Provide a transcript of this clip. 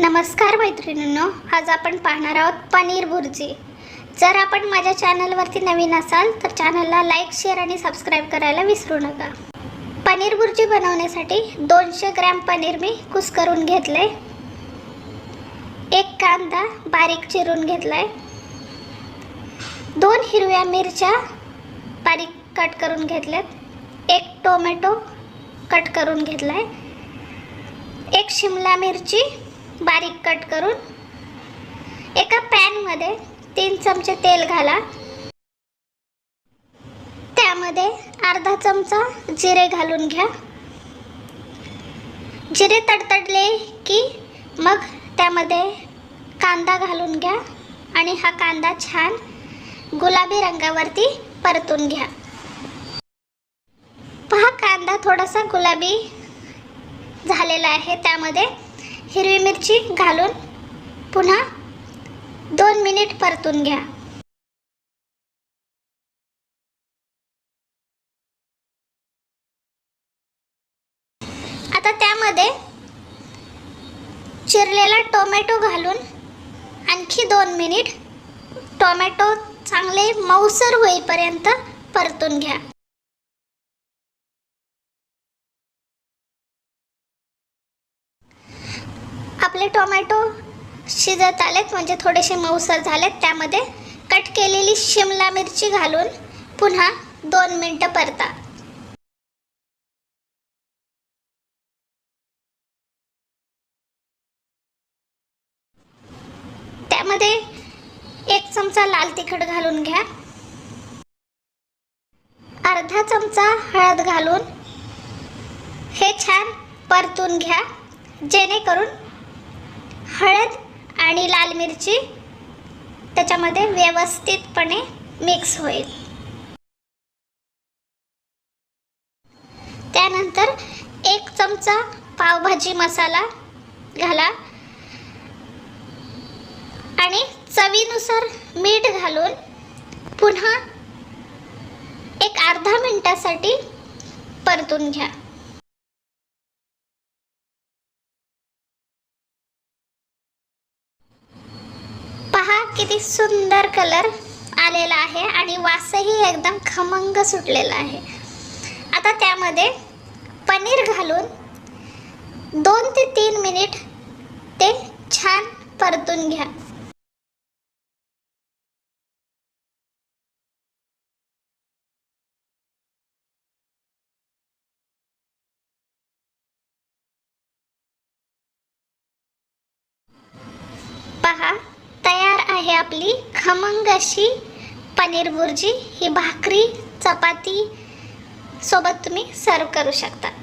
नमस्कार मैत्रिणींनो आज आपण पाहणार आहोत पनीर भुर्जी जर आपण माझ्या चॅनलवरती नवीन असाल तर चॅनलला लाईक शेअर आणि सबस्क्राईब करायला विसरू नका. पनीर भुर्जी बनवण्यासाठी दोनशे ग्रॅम पनीर मी कुस्करून आहे एक कांदा बारीक चिरून घेतला आहे दोन हिरव्या मिरच्या बारीक कट करून घेतल्यात. एक टोमॅटो कट करून घेतला आहे एक शिमला मिरची बारीक कट करून एका पॅनमध्ये तीन चमचे तेल घाला. त्यामध्ये अर्धा चमचा जिरे घालून घ्या. जिरे तडतडले की मग त्यामध्ये कांदा घालून घ्या आणि हा कांदा छान गुलाबी रंगावरती परतून घ्या. पहा कांदा थोडासा गुलाबी झालेला आहे. त्यामध्ये हिरवी मिरची घालून पुन्हा दोन मिनिट परतून घ्या. आता त्यामध्ये चिरलेला टोमॅटो घालून आणखी दोन मिनिट टोमॅटो चांगले मऊसर होईपर्यंत परतून घ्या. आपले टोमॅटो शिजत आलेत म्हणजे थोडेसे मऊसर झालेत. त्यामध्ये कट केलेली शिमला मिरची घालून पुन्हा दोन मिनटं परता. त्यामध्ये एक चमचा लाल तिखट घालून घ्या. अर्धा चमचा हळद घालून हे छान परतून घ्या. जेणेकरून हळद आणि लाल मिरची त्याच्यामध्ये व्यवस्थितपणे मिक्स होईल. त्यानंतर एक चमचा पावभाजी मसाला घाला आणि चवीनुसार मीठ घालून पुन्हा एक अर्धा मिनटासाठी परतून घ्या. किती सुंदर कलर आलेला आहे आणि वासही एकदम खमंग सुटलेला आहे. आता त्यामध्ये पनीर घालून दोन ते तीन मिनिट ते छान परतून घ्या. पहा आहे आपली खमंग अशी पनीर भुर्जी. ही भाकरी चपाती सोबत तुम्ही सर्व करू शकता.